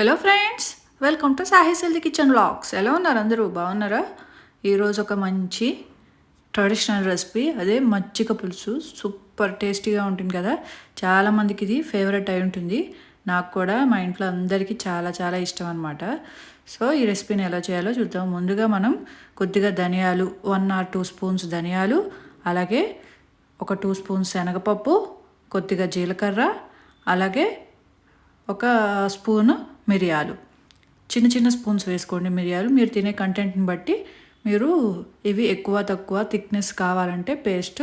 Hello friends welcome to సాహి సెల్ది kitchen vlogs ఎలా ఉన్నారు అందరూ? బాగున్నారా? ఈరోజు ఒక మంచి ట్రెడిషనల్ రెసిపీ అదే మజ్జిగ పులుసు. సూపర్ టేస్టీగా ఉంటుంది కదా? చాలామందికి ఇది ఫేవరెట్ అయి ఉంటుంది. నాకు కూడా మా ఇంట్లో అందరికీ చాలా చాలా ఇష్టం అనమాట సో ఈ రెసిపీని ఎలా చేయాలో చూద్దాం. ముందుగా మనం కొద్దిగా ధనియాలు వన్ ఆర్ టూ స్పూన్స్ ధనియాలు అలాగే ఒక టూ స్పూన్స్ శనగపప్పు కొద్దిగా జీలకర్ర అలాగే ఒక స్పూను మిరియాలు. చిన్న చిన్న స్పూన్స్ వేసుకోండి మిరియాలు. మీరు తినే కంటెంట్ని బట్టి మీరు ఇవి ఎక్కువ తక్కువ థిక్నెస్ కావాలంటే పేస్ట్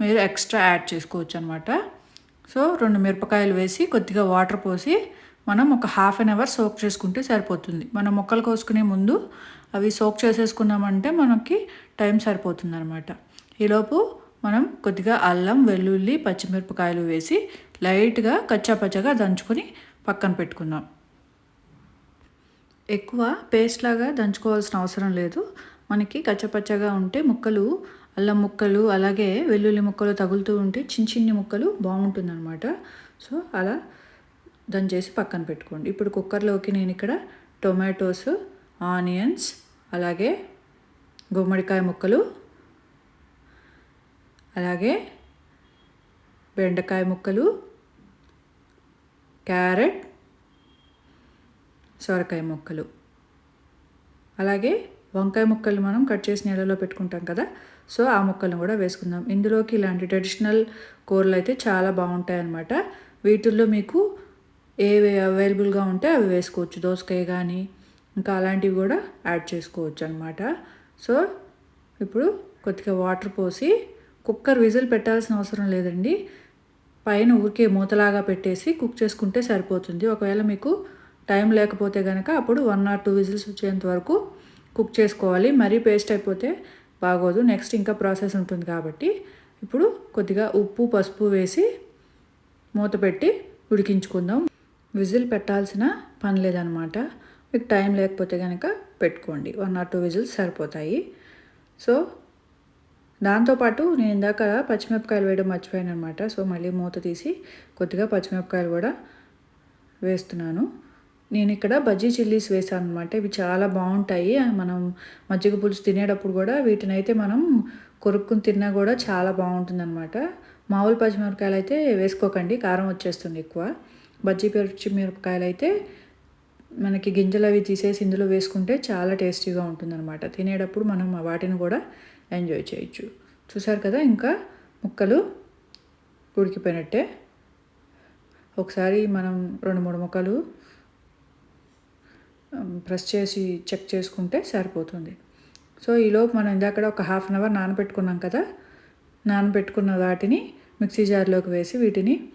మీరు ఎక్స్ట్రా యాడ్ చేసుకోవచ్చు అనమాట సో రెండు మిరపకాయలు వేసి కొద్దిగా వాటర్ పోసి మనం ఒక హాఫ్ అన్ అవర్ సోక్ చేసుకుంటే సరిపోతుంది. మనం మొక్కలు కోసుకునే ముందు అవి సోక్ చేసేసుకున్నామంటే మనకి టైం సరిపోతుంది అనమాట ఈలోపు మనం కొద్దిగా అల్లం వెల్లుల్లి పచ్చిమిరపకాయలు వేసి లైట్గా కచ్చాపచ్చగా దంచుకొని పక్కన పెట్టుకుందాం. ఎక్కువ పేస్ట్ లాగా దంచుకోవాల్సిన అవసరం లేదు. మనకి కచ్చపచ్చగా ఉంటే ముక్కలు అల్లం ముక్కలు అలాగే వెల్లుల్లి ముక్కలు తగులుతూ ఉంటే చిన్న చిన్ని ముక్కలు బాగుంటుందన్నమాట. సో అలా దంచేసి పక్కన పెట్టుకోండి. ఇప్పుడు కుక్కర్లోకి నేను ఇక్కడ టొమాటోస్ ఆనియన్స్ అలాగే గుమ్మడికాయ ముక్కలు అలాగే బెండకాయ ముక్కలు క్యారెట్ సొరకాయ ముక్కలు. అలాగే వంకాయ ముక్కలు మనం కట్ చేసి నీళ్ళలో పెట్టుకుంటాం కదా సో ఆ ముక్కలను కూడా వేసుకుందాం. ఇందులోకి ఇలాంటి ట్రెడిషనల్ కూరలు అయితే చాలా బాగుంటాయి అన్నమాట వీటిల్లో మీకు ఏవి అవైలబుల్గా ఉంటే అవి వేసుకోవచ్చు. దోసకాయ కానీ ఇంకా అలాంటివి కూడా యాడ్ చేసుకోవచ్చు అనమాట సో ఇప్పుడు కొద్దిగా వాటర్ పోసి కుక్కర్ విజిల్ పెట్టాల్సిన అవసరం లేదండి. పైన ఊరికే మూతలాగా పెట్టేసి కుక్ చేసుకుంటే సరిపోతుంది. ఒకవేళ మీకు టైం లేకపోతే కనుక అప్పుడు వన్ ఆర్ టూ విజిల్స్ వచ్చేంత వరకు కుక్ చేసుకోవాలి. మరీ పేస్ట్ అయిపోతే బాగోదు. నెక్స్ట్ ఇంకా ప్రాసెస్ ఉంటుంది కాబట్టి ఇప్పుడు కొద్దిగా ఉప్పు పసుపు వేసి మూత పెట్టి ఉడికించుకుందాం. విజిల్ పెట్టాల్సిన పని లేదనమాట. మీకు టైం లేకపోతే కనుక పెట్టుకోండి. వన్ ఆర్ టూ విజిల్స్ సరిపోతాయి. సో దాంతోపాటు నేను ఇందాక పచ్చిమిరపకాయలు వేయడం మర్చిపోయాను అనమాట సో మళ్ళీ మూత తీసి కొద్దిగా పచ్చిమిరపకాయలు కూడా వేస్తున్నాను. నేను ఇక్కడ బజ్జీ చిల్లీస్ వేసాను అనమాట ఇవి చాలా బాగుంటాయి. మనం మజ్జిగ పులుసు తినేటప్పుడు కూడా వీటిని అయితే మనం కొరుక్కుని తిన్నా కూడా చాలా బాగుంటుందన్నమాట. మామూలు పచ్చిమిరపకాయలు అయితే వేసుకోకండి కారం వచ్చేస్తుంది ఎక్కువ. బజ్జీ పచ్చిమిరపకాయలు అయితే మనకి గింజలు అవి తీసేసి ఇందులో వేసుకుంటే చాలా టేస్టీగా ఉంటుందన్నమాట. తినేటప్పుడు మనం వాటిని కూడా ఎంజాయ్ చేయొచ్చు. చూసారు కదా ఇంకా ముక్కలు ఉడికిపోయినట్టే. ఒకసారి మనం రెండు మూడు ముక్కలు ప్రెస్ చేసి చెక్ చేసుకుంటే సరిపోతుంది. సో ఈలోపు మనం ఇందాక ఒక హాఫ్ అన్ అవర్ నానబెట్టుకున్నాం కదా నానబెట్టుకున్న వాటిని మిక్సీ జార్లోకి వేసి వీటిని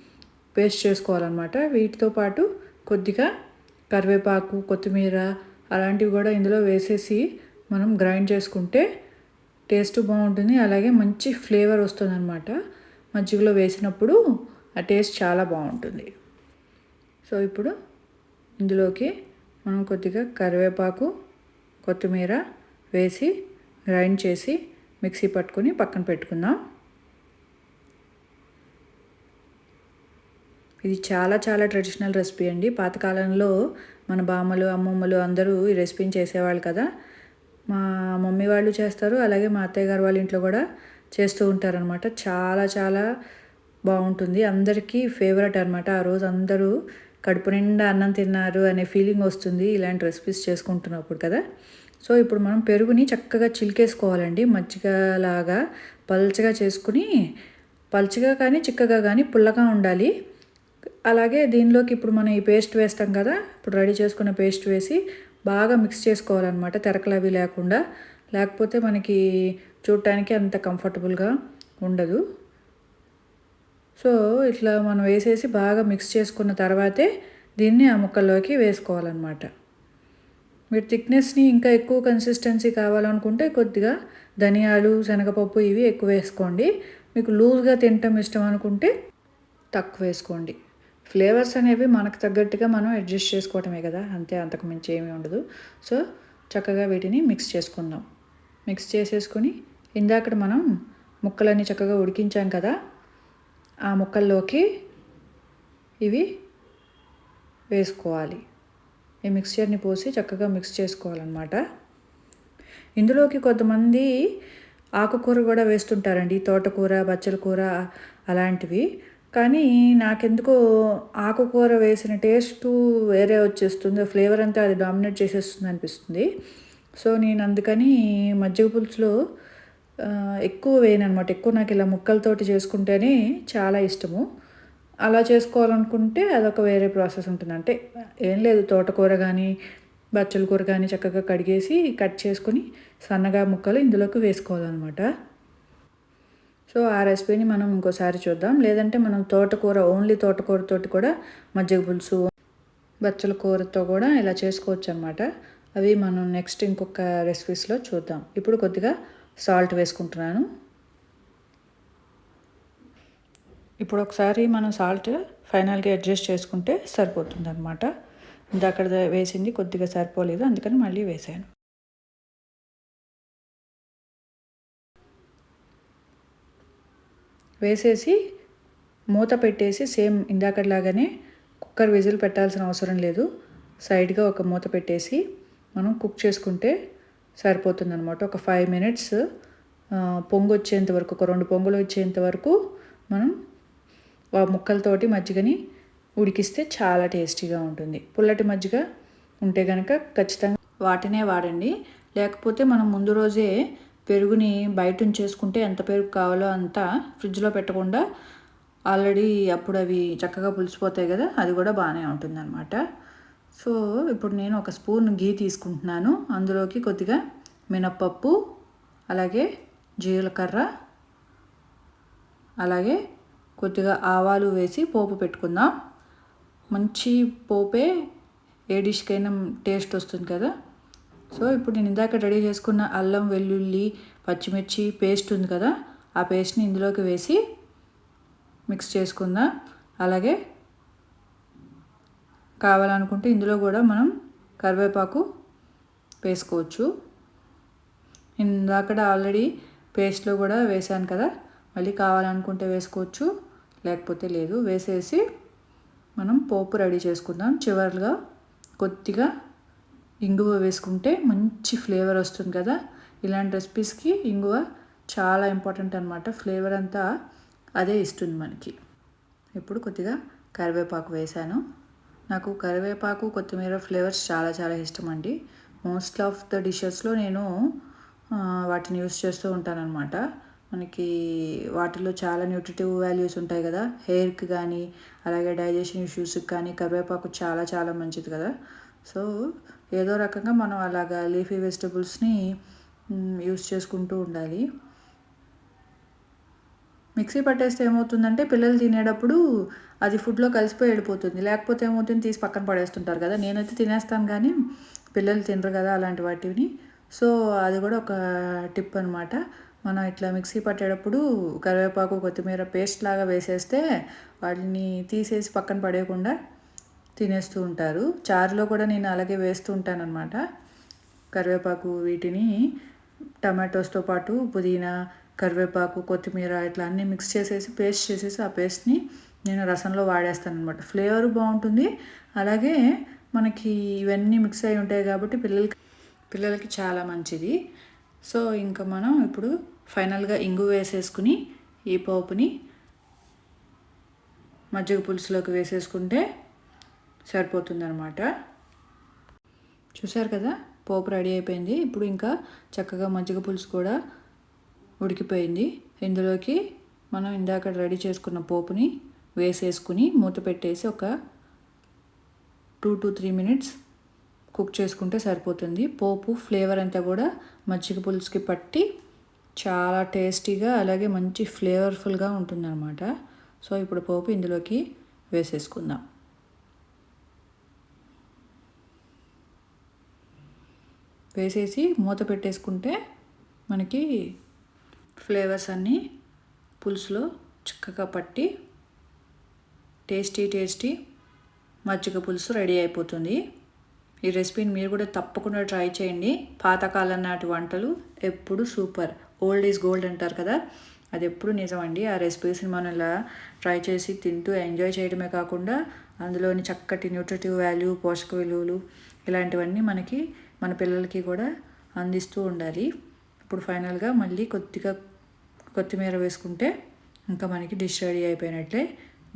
పేస్ట్ చేసుకోవాలన్నమాట. వీటితో పాటు కొద్దిగా కరివేపాకు కొత్తిమీర అలాంటివి కూడా ఇందులో వేసేసి మనం గ్రైండ్ చేసుకుంటే టేస్ట్ బాగుంటుంది. అలాగే మంచి ఫ్లేవర్ వస్తుందన్నమాట. మజ్జిగలో వేసినప్పుడు ఆ టేస్ట్ చాలా బాగుంటుంది. సో ఇప్పుడు ఇందులోకి మనం కొద్దిగా కరివేపాకు కొత్తిమీర వేసి గ్రైండ్ చేసి మిక్సీ పట్టుకొని పక్కన పెట్టుకుందాం. ఇది చాలా చాలా ట్రెడిషనల్ రెసిపీ అండి. పాతకాలంలో మన బామ్మలు అమ్మమ్మలు అందరూ ఈ రెసిపీని చేసేవాళ్ళు కదా. మా మమ్మీ వాళ్ళు చేస్తారు అలాగే మా అత్తయ్య గారు వాళ్ళ ఇంట్లో కూడా చేస్తూ ఉంటారనమాట చాలా చాలా బాగుంటుంది. అందరికీ ఫేవరెట్ అనమాట ఆ రోజు అందరూ కడుపు నిండా అన్నం తిన్నారు అనే ఫీలింగ్ వస్తుంది ఇలాంటి రెసిపీస్ చేసుకుంటున్నప్పుడు కదా. సో ఇప్పుడు మనం పెరుగుని చక్కగా చిలికేసుకోవాలండి. మజ్జిగలాగా పల్చగా చేసుకుని పల్చగా కానీ చిక్కగా కానీ పుల్లగా ఉండాలి. అలాగే దీనిలోకి ఇప్పుడు మనం ఈ పేస్ట్ వేస్తాం కదా. ఇప్పుడు రెడీ చేసుకున్న పేస్ట్ వేసి బాగా మిక్స్ చేసుకోవాలన్నమాట. అవి లేకుండా. లేకపోతే మనకి చూడటానికి అంత కంఫర్టబుల్గా ఉండదు. సో ఇట్లా మనం వేసేసి బాగా మిక్స్ చేసుకున్న తర్వాతే దీన్ని ఆ ముక్కల్లోకి వేసుకోవాలన్నమాట. మీరు థిక్నెస్ని ఇంకా ఎక్కువ కన్సిస్టెన్సీ కావాలనుకుంటే కొద్దిగా ధనియాలు శనగపప్పు ఇవి ఎక్కువ వేసుకోండి. మీకు లూజ్గా తినటం ఇష్టం అనుకుంటే తక్కువ వేసుకోండి. ఫ్లేవర్స్ అనేవి మనకు తగ్గట్టుగా మనం అడ్జస్ట్ చేసుకోవటమే కదా అంతే అంతకు మించి ఏమీ ఉండదు. సో చక్కగా వీటిని మిక్స్ చేసుకుందాం. మిక్స్ చేసేసుకొని ఇందాక మనం ముక్కలన్నీ చక్కగా ఉడికించాం కదా ఆ ముక్కల్లోకి ఇవి వేసుకోవాలి. ఈ మిక్స్చర్ని పోసి చక్కగా మిక్స్ చేసుకోవాలన్నమాట. ఇందులోకి కొంతమంది ఆకుకూర కూడా వేస్తుంటారండి. తోటకూర బచ్చల కూర అలాంటివి. కానీ నాకెందుకో ఆకుకూర వేసిన టేస్ట్ వేరే వచ్చేస్తుంది. ఫ్లేవర్ అంతా అది డామినేట్ చేసేస్తుంది అనిపిస్తుంది. సో నేను అందుకని మజ్జిగ పులుసులో ఎక్కువ వేయను అనమాట ఎక్కువ నాకు ఇలా ముక్కలతోటి చేసుకుంటేనే చాలా ఇష్టము. అలా చేసుకోవాలనుకుంటే అదొక వేరే ప్రాసెస్ ఉంటుంది. అంటే ఏం లేదు తోటకూర కానీ బచ్చల కూర కానీ చక్కగా కడిగేసి కట్ చేసుకొని సన్నగా ముక్కలు ఇందులోకి వేసుకోవాలన్నమాట. సో ఆ రెసిపీని మనం ఇంకోసారి చూద్దాం. లేదంటే మనం తోటకూర ఓన్లీ తోటకూరతోటి కూడా మజ్జిగ పులుసు బచ్చల కూరతో కూడా ఇలా చేసుకోవచ్చు అనమాట అవి మనం నెక్స్ట్ ఇంకొక రెసిపీస్లో చూద్దాం. ఇప్పుడు కొద్దిగా సాల్ట్ వేసుకుంటున్నాను. ఇప్పుడు ఒకసారి మనం సాల్ట్ ఫైనల్గా అడ్జస్ట్ చేసుకుంటే సరిపోతుంది అనమాట ఇందాక వేసింది కొద్దిగా సరిపోలేదు అందుకని మళ్ళీ వేసాను. వేసేసి మూత పెట్టేసి సేమ్ ఇందాకలాగానే కుక్కర్ విజిల్ పెట్టాల్సిన అవసరం లేదు. సైడ్గా ఒక మూత పెట్టేసి మనం కుక్ చేసుకుంటే సరిపోతుంది అనమాట ఒక ఫైవ్ మినిట్స్ పొంగు వచ్చేంత వరకు ఒక రెండు పొంగులు వచ్చేంత వరకు మనం ముక్కలతోటి మజ్జిగని ఉడికిస్తే చాలా టేస్టీగా ఉంటుంది. పుల్లటి మజ్జిగ ఉంటే కనుక ఖచ్చితంగా వాటినే వాడండి. లేకపోతే మనం ముందు రోజే పెరుగుని బయట ఉంచేసుకుంటే ఎంత పెరుగు కావాలో అంత ఫ్రిడ్జ్లో పెట్టకుండా ఆల్రెడీ అప్పుడు అవి చక్కగా పులిసిపోతాయి కదా అది కూడా బాగానే ఉంటుందన్నమాట. సో ఇప్పుడు నేను ఒక స్పూన్ గీ తీసుకుంటున్నాను. అందులోకి కొద్దిగా మినప్పప్పు అలాగే జీలకర్ర అలాగే కొద్దిగా ఆవాలు వేసి పోపు పెట్టుకుందాం. మంచి పోపే ఏ డిష్కైనా టేస్ట్ వస్తుంది కదా. సో ఇప్పుడు నేను ఇందాక రెడీ చేసుకున్న అల్లం వెల్లుల్లి పచ్చిమిర్చి పేస్ట్ ఉంది కదా. ఆ పేస్ట్ని ఇందులోకి వేసి మిక్స్ చేసుకుందాం. అలాగే కావాలనుకుంటే ఇందులో కూడా మనం కరివేపాకు వేసుకోవచ్చు. ఇందాకడ ఆల్రెడీ పేస్ట్లో కూడా వేసాను కదా మళ్ళీ కావాలనుకుంటే వేసుకోవచ్చు లేకపోతే లేదు. వేసేసి మనం పోపు రెడీ చేసుకుందాం. చివరిగా కొద్దిగా ఇంగువ వేసుకుంటే మంచి ఫ్లేవర్ వస్తుంది కదా. ఇలాంటి రెసిపీస్కి ఇంగువ చాలా ఇంపార్టెంట్ అనమాట ఫ్లేవర్ అంతా అదే ఇస్తుంది మనకి. ఇప్పుడు కొద్దిగా కరివేపాకు వేశాను. నాకు కరివేపాకు కొత్తిమీర ఫ్లేవర్స్ చాలా చాలా ఇష్టం అండి మోస్ట్ ఆఫ్ ద డిషెస్లో నేను వాటిని యూస్ చేస్తూ ఉంటానన్నమాట. మనకి వాటిలో చాలా న్యూట్రిటివ్ వాల్యూస్ ఉంటాయి కదా. హెయిర్కి కానీ అలాగే డైజెషన్ ఇష్యూస్కి కానీ కరివేపాకు చాలా చాలా మంచిది కదా. సో ఏదో రకంగా మనం అలాగా లీఫీ వెజిటబుల్స్ని యూస్ చేసుకుంటూ ఉండాలి. మిక్సీ పట్టేస్తే ఏమవుతుందంటే పిల్లలు తినేటప్పుడు అది ఫుడ్లో కలిసిపోయి వెళ్ళిపోతుంది. లేకపోతే ఏమవుతుంది తీసి పక్కన పడేస్తుంటారు కదా. నేనైతే తినేస్తాను కానీ పిల్లలు తినరు కదా అలాంటి వాటిని. సో అది కూడా ఒక టిప్ అనమాట మనం ఇట్లా మిక్సీ పట్టేటప్పుడు కరివేపాకు కొత్తిమీర పేస్ట్ లాగా వేసేస్తే వాటిని తీసేసి పక్కన పడేయకుండా తినేస్తూ ఉంటారు. చారులో కూడా నేను అలాగే వేస్తూ ఉంటాను అనమాట కరివేపాకు వీటిని టమాటోస్తో పాటు పుదీనా కరివేపాకు కొత్తిమీర ఇట్లా అన్నీ మిక్స్ చేసేసి పేస్ట్ చేసేసి ఆ పేస్ట్ని నేను రసంలో వాడేస్తాను అనమాట ఫ్లేవర్ బాగుంటుంది. అలాగే మనకి ఇవన్నీ మిక్స్ అయి ఉంటాయి కాబట్టి పిల్లలకి పిల్లలకి చాలా మంచిది. సో ఇంకా మనం ఇప్పుడు ఫైనల్గా ఇంగు వేసేసుకుని ఈ పోపుని మజ్జిగ పులుసులోకి వేసేసుకుంటే సరిపోతుందనమాట చూసారు కదా? పోపు రెడీ అయిపోయింది. ఇప్పుడు ఇంకా చక్కగా మజ్జిగ పులుసు కూడా ఉడికిపోయింది. ఇందులోకి మనం ఇందాక రెడీ చేసుకున్న పోపుని వేసేసుకుని మూత పెట్టేసి ఒక two to three minutes cook చేసుకుంటే సరిపోతుంది. పోపు ఫ్లేవర్ అంతా కూడా మజ్జిగ పులుసుకి పట్టి చాలా టేస్టీగా అలాగే మంచి ఫ్లేవర్ఫుల్గా ఉంటుందన్నమాట. సో ఇప్పుడు పోపు ఇందులోకి వేసేసుకుందాం. వేసేసి మూత పెట్టేసుకుంటే మనకి ఫ్లేవర్స్ అన్నీ పులుసులో చక్కగా పట్టి టేస్టీ టేస్టీ మజ్జిగ పులుసు రెడీ అయిపోతుంది. ఈ రెసిపీని మీరు కూడా తప్పకుండా ట్రై చేయండి. పాతకాలం నాటి వంటలు ఎప్పుడు సూపర్. ఓల్డ్ ఈజ్ గోల్డ్ అంటారు కదా? అది ఎప్పుడు నిజమండి ఆ రెసిపీస్ని మనం ఇలా ట్రై చేసి తింటూ ఎంజాయ్ చేయడమే కాకుండా అందులోని చక్కటి న్యూట్రిటివ్ వాల్యూ పోషక విలువలు ఇలాంటివన్నీ మనకి మన పిల్లలకి కూడా అందిస్తూ ఉండాలి. ఇప్పుడు ఫైనల్గా మళ్ళీ కొద్దిగా కొత్తిమీర వేసుకుంటే ఇంకా మనకి డిష్ రెడీ అయిపోయినట్లే.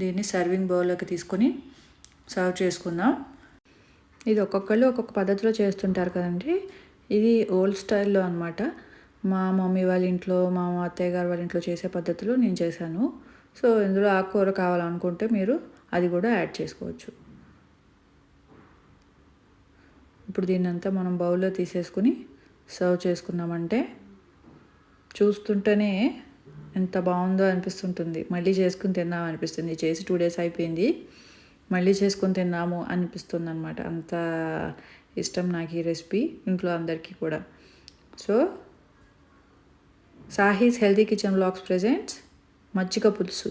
దీన్ని సర్వింగ్ బౌల్లోకి తీసుకొని సర్వ్ చేసుకుందాం. ఇది ఒక్కొక్కళ్ళు ఒక్కొక్క పద్ధతిలో చేస్తుంటారు కదండి. ఇది ఓల్డ్ స్టైల్లో అనమాట మా మమ్మీ వాళ్ళ ఇంట్లో మా అత్తయ్య గారు వాళ్ళ ఇంట్లో చేసే పద్ధతిలో నేను చేశాను. సో ఇందులో ఆకుకూర కావాలనుకుంటే మీరు అది కూడా యాడ్ చేసుకోవచ్చు. ఇప్పుడు దీన్నంతా మనం బౌల్లో తీసేసుకుని సర్వ్ చేసుకున్నామంటే చూస్తుంటేనే ఎంత బాగుందో అనిపిస్తుంటుంది. మళ్ళీ చేసుకుని తిన్నాం అనిపిస్తుంది. చేసి టూ డేస్ అయిపోయింది. మళ్ళీ చేసుకొని తిన్నాము అనిపిస్తుంది అనమాట అంత ఇష్టం నాకు ఈ రెసిపీ ఇంట్లో అందరికీ కూడా. So Sahi's healthy kitchen blogs presents మజ్జిగ పులుసు.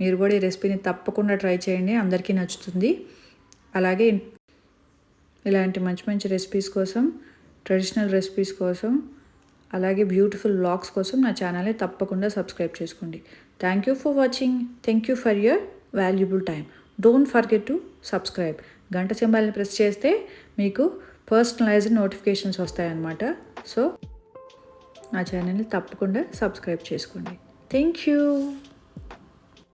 మీరు కూడా ఈ రెసిపీని తప్పకుండా ట్రై చేయండి. అందరికీ నచ్చుతుంది. అలాగే ఇలాంటి మంచి మంచి రెసిపీస్ కోసం ట్రెడిషనల్ రెసిపీస్ కోసం అలాగే బ్యూటిఫుల్ బ్లాగ్స్ కోసం నా ఛానల్ని తప్పకుండా సబ్స్క్రైబ్ చేసుకోండి. Thank you for watching thank you for your valuable time don't forget to subscribe గంట సింబల్ని ప్రెస్ చేస్తే మీకు పర్సనలైజ్డ్ నోటిఫికేషన్స్ వస్తాయన్నమాట. సో నా ఛానల్ని తప్పకుండా సబ్స్క్రైబ్ చేసుకోండి. Thank you